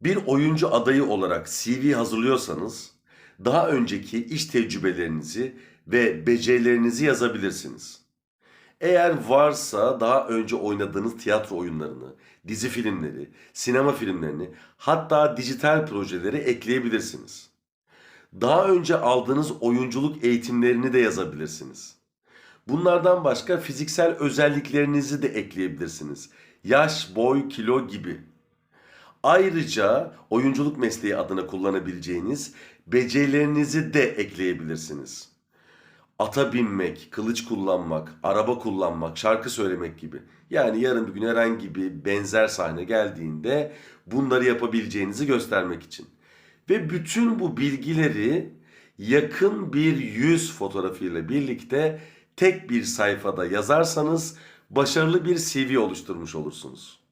Bir oyuncu adayı olarak CV hazırlıyorsanız daha önceki iş tecrübelerinizi ve becerilerinizi yazabilirsiniz. Eğer varsa daha önce oynadığınız tiyatro oyunlarını, dizi filmleri, sinema filmlerini hatta dijital projeleri ekleyebilirsiniz. Daha önce aldığınız oyunculuk eğitimlerini de yazabilirsiniz. Bunlardan başka fiziksel özelliklerinizi de ekleyebilirsiniz. Yaş, boy, kilo gibi. Ayrıca oyunculuk mesleği adına kullanabileceğiniz becerilerinizi de ekleyebilirsiniz. Ata binmek, kılıç kullanmak, araba kullanmak, şarkı söylemek gibi. Yani yarın bir gün herhangi bir benzer sahne geldiğinde bunları yapabileceğinizi göstermek için. Ve bütün bu bilgileri yakın bir yüz fotoğrafıyla birlikte tek bir sayfada yazarsanız başarılı bir CV oluşturmuş olursunuz.